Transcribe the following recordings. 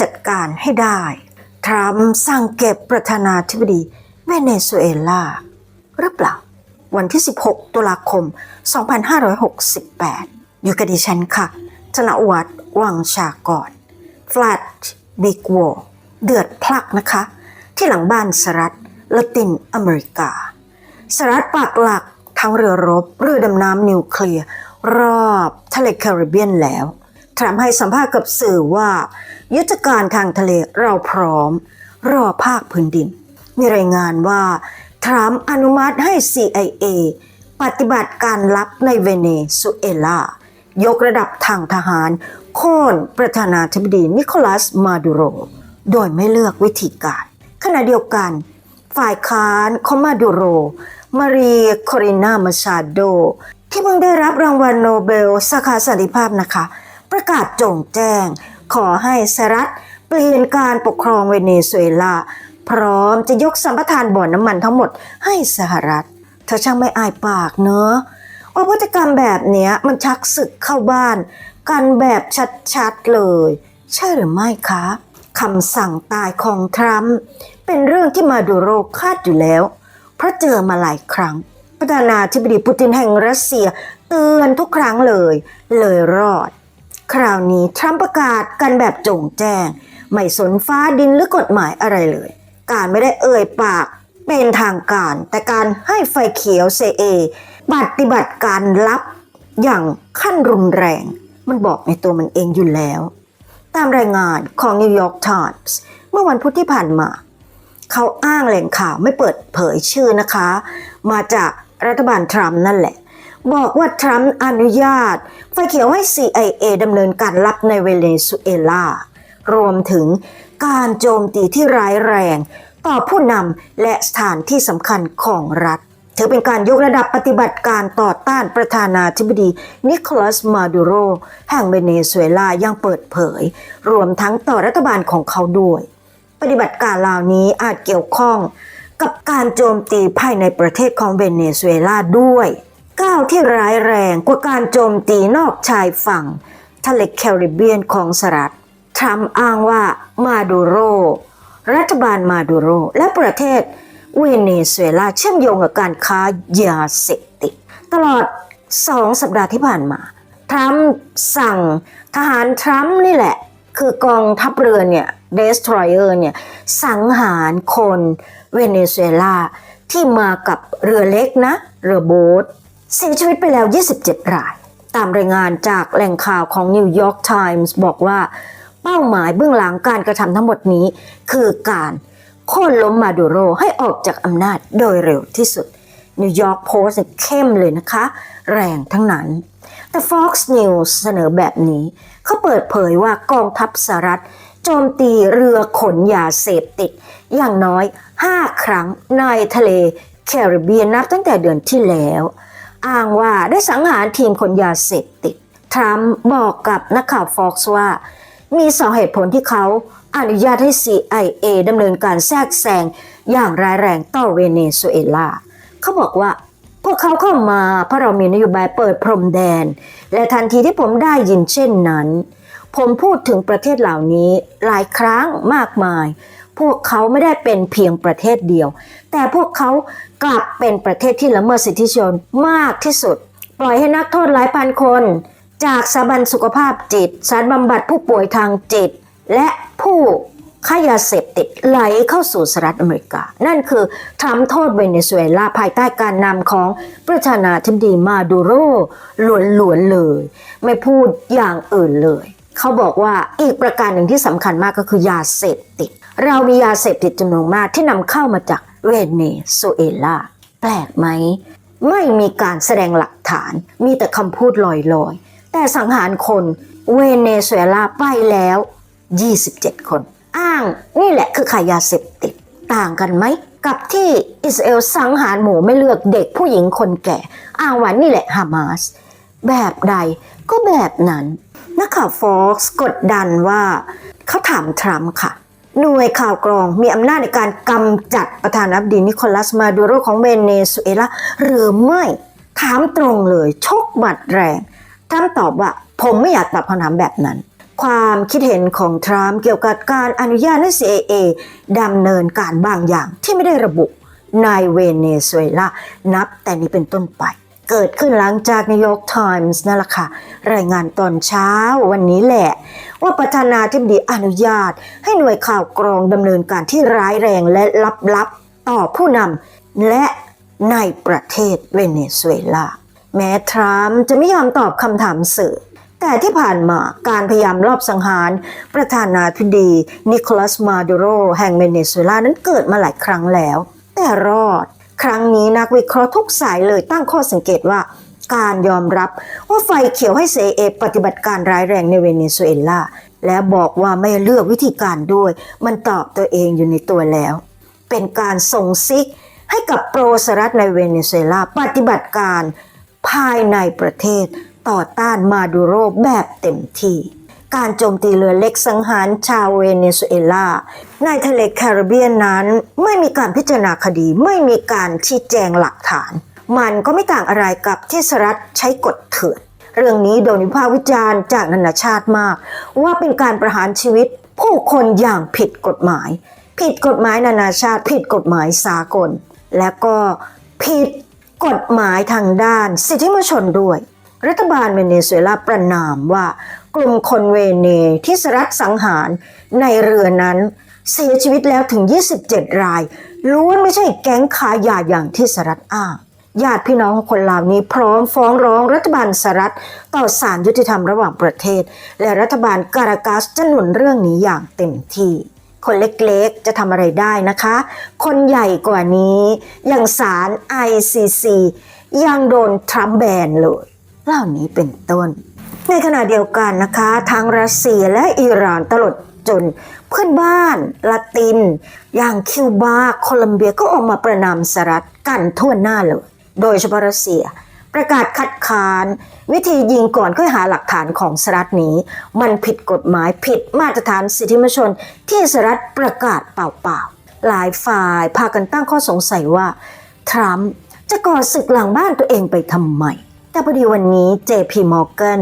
จัดการให้ได้ ทรัมป์สั่งเก็บประธานาธิบดีเวเนซุเอลาหรือเปล่า วันที่ 16 ตุลาคม 2568 อยู่กับดิฉันค่ะ ธนวัฒน์วังชากรฟล t ตบิ๊กวอเดือดพลักนะคะ ที่หลังบ้านสหรัฐละตินอเมริกาสหรัฐปักหลักทั้งเรือรบเรือดำน้ำนิวเคลียร์รอบทะเลแคริบเบียนแล้ว ทรัมป์ให้สัมภาษณ์กับสื่อว่า ยุทธการทางทะเลเราพร้อม รอภาคพื้นดิน มีรายงานว่า ทรัมป์อนุมัติให้ CIA ปฏิบัติการลับในเวเนซุเอลา ยกระดับทางทหาร โค่นประธานาธิบดีนิโคลัสมาดูโร โดยไม่เลือกวิธีการ ขณะเดียวกัน ฝ่ายค้านของมาดูโร มารีโครินามาชาโด ที่เพิ่งได้รับรางวัลโนเบลสาขาสันติภาพนะคะ ประกาศจงแจ้ง ขอให้สหรัฐเปลี่ยนการปกครองเวเนซุเอลา พร้อมจะยกสัมปทานบ่อนน้ำมันทั้งหมดให้สหรัฐเธอช่างไม่อายปากเนอะว่าพฤติกรรมแบบเนี้ยมันชักศึกเข้าบ้าน กันแบบชัดๆเลย ใช่หรือไม่คะคำสั่งตายของทรัมป์เป็นเรื่องที่มาดูโรคาดอยู่แล้ว เพราะเจอมาหลายครั้งประธานาธิบดีปูตินแห่งรัสเซียเตือนทุกครั้งเลย เลยรอด คราวนี้ทรัมป์ประกาศกันแบบจงแจ้ง ไม่สนฟ้าดินหรือกฎหมายอะไรเลย การไม่ได้เอ่ยปากเป็นทางการ แต่การให้ไฟเขียวเซเอปฏิบัติการลับอย่างขั้นรุนแรง มันบอกในตัวมันเองอยู่แล้ว ตามรายงานของ New York Times เมื่อวันพุธที่ผ่านมา เขาอ้างแหล่งข่าวไม่เปิดเผยชื่อนะคะ มาจากรัฐบาลทรัมป์นั่นแหละ บอกว่าทรัมป์อนุญาต ไฟเขียวให้ CIA ดำเนินการลับในเวเนซุเอลา รวมถึงการโจมตีที่ร้ายแรง ต่อผู้นำและสถานที่สำคัญของรัฐ ถือเป็นการยกระดับปฏิบัติการต่อต้านประธานาธิบดีนิโคลัสมาดูโร แห่งเวเนซุเอลายังเปิดเผย รวมทั้งต่อรัฐบาลของเขาด้วย ปฏิบัติการเหล่านี้อาจเกี่ยวข้องกับการโจมตีภายในประเทศของเวเนซุเอลาด้วย ก้าวที่ร้ายแรงกว่าการโจมตีนอกชายฝั่ง ทะเลแคริบเบียนของสหรัฐทรัมป์อ้างว่ามาดูโร รัฐบาลมาดูโร และประเทศเวเนซุเอลาเชื่อมโยงกับการค้ายาเสพติดตลอดสองสัปดาห์ที่ผ่านมาทรัมป์สั่งทหารทรัมป์นี่แหละ คือกองทัพเรือเนี่ย destroyer เนี่ยสังหารคนเวเนซุเอลาที่มากับเรือเล็กนะ เรือโบ๊ท เสียชีวิตไปแล้ว 27 ราย ตามรายงานจากแหล่งข่าวของ New York Times บอกว่าเป้าหมายเบื้องหลังการกระทำทั้งหมดนี้ คือการโค่นล้มมาดูโรให้ออกจากอำนาจโดยเร็วที่สุด New York Post เนี่ยเข้มเลยนะคะ แรงทั้งนั้น แต่ Fox News เสนอแบบนี้ เขาเปิดเผยว่ากองทัพสหรัฐโจมตีเรือขนยาเสพติด อย่างน้อย 5 ครั้งในทะเลแคริบเบียนนับตั้งแต่เดือนที่แล้ว อ้างว่าได้สังหารทีมขนยาเสพติด ทรัมป์บอกกับนักข่าว Fox ว่า มีสองเหตุผลที่เขาอนุญาตให้ CIA ดำเนินการแทรกแซงอย่างร้ายแรงต่อเวเนซุเอลา เขาบอกว่า พวกเขาเข้ามาเพราะเรามีนโยบายเปิดพรมแดน และทันทีที่ผมได้ยินเช่นนั้น ผมพูดถึงประเทศเหล่านี้หลายครั้งมากมาย พวกเขาไม่ได้เป็นเพียงประเทศเดียว แต่พวกเขากลับเป็นประเทศที่ละเมิดสิทธิชนมากที่สุด ปล่อยให้นักโทษหลายพันคน จากสถาบันสุขภาพจิตสารบำบัดผู้ป่วยทางจิต และผู้ค้ายาเสพติดไหลเข้าสู่สหรัฐอเมริกา นั่นคือทำโทษเวเนซุเอลาภายใต้การนำของประธานาธิบดีมาดูโรล้วนๆเลย ไม่พูดอย่างอื่นเลย เขาบอกว่าอีกประการหนึ่งที่สำคัญมากก็คือยาเสพติด เรามียาเสพติดจำนวนมากที่นำเข้ามาจากเวเนซุเอลาแปลกไหม ไม่มีการแสดงหลักฐาน มีแต่คำพูดลอยๆ แต่สังหารคนเวเนซุเอลาไปแล้ว 27 คน อ้างนี่แหละคือขายยาเสพติดต่างกันไหม กับที่อิสราเอลสังหารหมูไม่เลือกเด็กผู้หญิงคนแก่ อ้างว่านี่แหละฮามาส แบบใดก็แบบนั้น นักข่าวฟ็อกซ์กดดันว่าเขาถามทรัมป์ค่ะ หน่วยข่าวกรองมีอำนาจในการกำจัดประธานาธิบดีนิโคลัสมาดูโรของเวเนซุเอลาหรือไม่ถามตรงเลยชกบัดแรงทรัมป์ตอบว่า ผมไม่อยากตอบคำถามแบบนั้น ความคิดเห็นของทรัมป์เกี่ยวกับการอนุญาตให้ CIA ดำเนินการบางอย่างที่ไม่ได้ระบุในเวเนซุเอลานับแต่นี้เป็นต้นไป เกิดขึ้นหลังจากนิวยอร์กไทมส์นั่นแหละค่ะ รายงานตอนเช้าวันนี้แหละ ว่าประธานาธิบดีอนุญาต ให้หน่วยข่าวกรองดำเนินการที่ร้ายแรงและลับๆ ต่อผู้นำและในประเทศเวเนซุเอลา แม้ทรัมป์จะไม่ยอมตอบคำถามสื่อ แต่ที่ผ่านมาการพยายามลอบสังหาร ประธานาธิบดีนิโคลัสมาดูโรแห่งเวเนซุเอลานั้นเกิดมาหลายครั้งแล้ว แต่รอด ครั้งนี้นักวิเคราะห์ทุกสายเลยตั้งข้อสังเกตว่าการยอมรับว่าไฟเขียวให้เซเอปฏิบัติการร้ายแรงในเวเนซุเอลาและบอกว่าไม่เลือกวิธีการด้วย มันตอบตัวเองอยู่ในตัวแล้ว เป็นการส่งซิกให้กับโปรสหรัฐในเวเนซุเอลาปฏิบัติการภายในประเทศต่อต้านมาดูโรแบบเต็มที่ การโจมตีเรือเล็กสังหารชาวเวเนซุเอลาในทะเลแคริบเบียนนั้น ไม่มีการพิจารณาคดีไม่มีการชี้แจงหลักฐาน มันก็ไม่ต่างอะไรกับที่สหรัฐใช้กฎเถื่อน เรื่องนี้โดนวิพากษ์วิจารณ์จากนานาชาติมาก ว่าเป็นการประหารชีวิตผู้คนอย่างผิดกฎหมาย ผิดกฎหมายนานาชาติ ผิดกฎหมายสากล และก็ผิดกฎหมายทางด้าน สิทธิมนุษยชนด้วย รัฐบาลเวเนซุเอลาประนามว่า กลุ่มคนเวเนที่สรัฐสังหารในเรือนั้นเสียชีวิตแล้วถึง 27 รายล้วนไม่ใช่แก๊งค้ายาอย่างที่สรัฐอ้างญาติพี่น้องของคนเหล่านี้พร้อมฟ้องร้องรัฐบาลสหรัฐต่อศาลยุติธรรมระหว่างประเทศ และรัฐบาลการากัสจะหนุนเรื่องนี้อย่างเต็มที่ คนเล็กๆจะทำอะไรได้นะคะ คนใหญ่กว่านี้อย่างศาล ICC ยังโดนทรัมป์แบนเลยเหล่านี้เป็นต้น ในขณะเดียวกันนะคะทั้งรัสเซียและอิหร่านตลอดจนเพื่อนบ้านละติน อย่างคิวบาโคลัมเบียก็ออกมาประนามสหรัฐกันทั่วหน้าเลย โดยเฉพาะรัสเซีย ประกาศคัดค้าน วิธียิงก่อนค่อยหาหลักฐานของสหรัฐนี้ มันผิดกฎหมายผิดมาตรฐานสิทธิมนุษยชนที่สหรัฐประกาศเปล่าๆหลายฝ่ายพากันตั้งข้อสงสัยว่า ทรัมป์จะก่อศึกหลังบ้านตัวเองไปทำไม แต่พอดีวันนี้ JP Morgan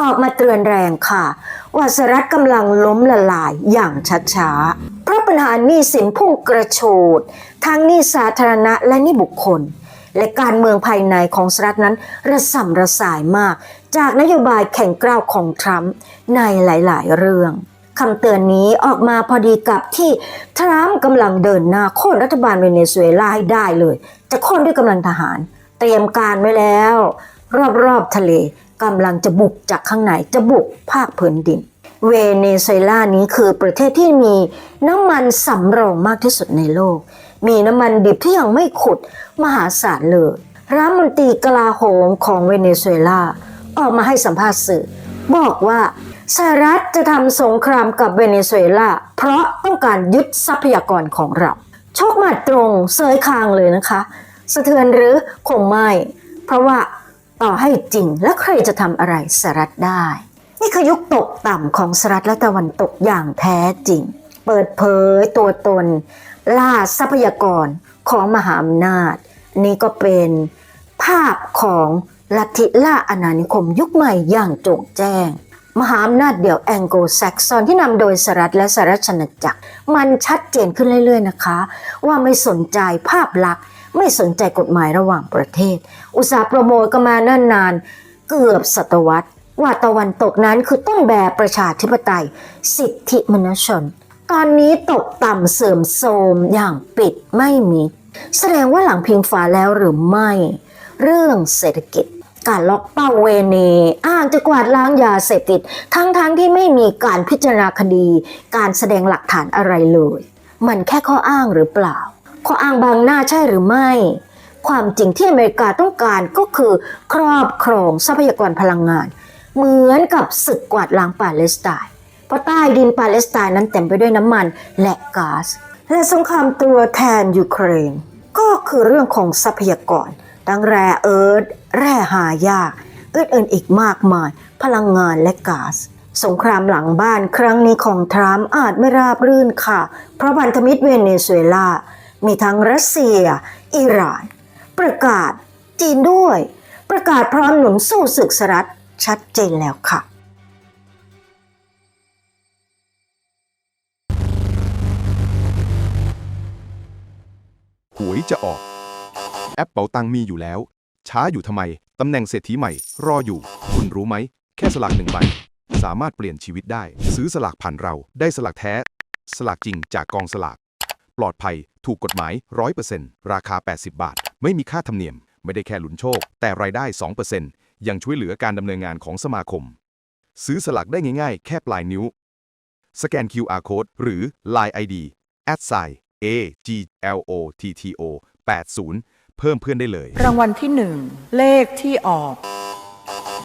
ออกมาเตือนแรงค่ะ ว่าสหรัฐกำลังล้มละลายอย่างช้าๆ เพราะปัญหาหนี้สินพุ่งกระโชดทั้งหนี้สาธารณะและหนี้บุคคล และการเมืองภายในของสหรัฐนั้นระส่ำระสายมาก จากนโยบายแข่งกล้าวของทรัมป์ในหลาย ๆ เรื่องคำเตือนนี้ออกมาพอดีกับที่ทรัมป์กำลังเดินหน้าโค่นรัฐบาลเวเนซุเอลาให้ได้เลย จะโค่นด้วยกำลังทหาร เตรียมการไว้แล้ว รอบๆทะเลกำลังจะบุกจากข้างในจะบุกภาคพื้นดิน เวเนซุเอลานี้คือประเทศที่มีน้ำมันสำรองมากที่สุดในโลก มีน้ำมันดิบที่ยังไม่ขุดมหาศาลเลยรัฐมนตรีกลาโหมของเวเนซุเอลาออกมาให้สัมภาษณ์สื่อ บอกว่าสหรัฐจะทำสงครามกับเวเนซุเอลาเพราะต้องการยึดทรัพยากรของเราโชคมาตรงเซยคางเลยนะคะ สะเทือนหรือคงไม่ เพราะว่า ต่อให้จริงแล้วใครจะทำอะไรสหรัฐได้ นี่คือยุคตกต่ำของสหรัฐและตะวันตกอย่างแท้จริง เปิดเผยตัวตน ล่าทรัพยากรของมหาอำนาจ นี่ก็เป็นภาพของลัทธิล่าอาณานิคมยุคใหม่อย่างโจ่งแจ้ง มหาอำนาจเดี่ยวแองโกลแซกซอนที่นำโดยสหรัฐและสหรัฐอาณาจักร มันชัดเจนขึ้นเรื่อยๆนะคะ ว่าไม่สนใจภาพลักษณ์ ไม่สนใจกฎหมายระหว่างประเทศ อุตสาห์โปรโมทกันมาเนิ่นนาน เกือบศตวรรษ ว่าตะวันตกนั้นคือต้นแบบประชาธิปไตย สิทธิมนุษยชน ตอนนี้ตกต่ำเสื่อมโทรมอย่างปิดไม่มีแสดงว่าหลังพิงฟ้าแล้วหรือไม่ เรื่องเศรษฐกิจการล็อกเป้าเวเนอ้างจะกวาดล้างยาเสพติด ทั้งๆทที่ไม่มีการพิจารณาคดี การแสดงหลักฐานอะไรเลย มันแค่ข้ออ้างหรือเปล่า ข้ออ้างบางหน้าใช่หรือไม่ ความจริงที่อเมริกาต้องการก็คือครอบครองทรัพยากรพลังงาน เหมือนกับศึกกวาดล้างปาเลสไตน์เพราะใต้ดินปาเลสไตน์นั้นเต็มไปด้วยน้ำมันและก๊าซและสงครามตัวแทนยูเครน ก็คือเรื่องของทรัพยากรทั้งแร่เอิร์ธแร่หายากอื่นๆอีกมากมาย พลังงานและก๊าซสงครามหลังบ้านครั้งนี้ของทรัมป์อาจไม่ราบรื่นค่ะ เพราะพันธมิตรเวเนซุเอลา มีทั้งรัสเซีย อิหร่าน ประกาศจีนด้วย ประกาศพร้อมหนุนสู้ศึกสรัฐชัดเจนแล้วค่ะหวยจะออก แอปเป๋าตังมีอยู่แล้ว ช้าอยู่ทำไม ตำแหน่งเศรษฐีใหม่ รออยู่ คุณรู้ไหม แค่สลากหนึ่งใบ สามารถเปลี่ยนชีวิตได้ ซื้อสลากผ่านเรา ได้สลากแท้ สลากจริงจากกองสลาก ปลอดภัย ถูกกฎหมาย 100%ราคา 80 บาท ไม่มีค่าธรรมเนียม ไม่ได้แค่ลุ้นโชค แต่รายได้ 2%ยังช่วยเหลือการดำเนินงานของสมาคม ซื้อสลากได้ง่ายๆ แค่ปลายนิ้ว สแกน QR code หรือ Line ID at sign a g l o t t o 80 เพิ่มเพื่อนได้เลย รางวัลที่หนึ่งเลขที่ออก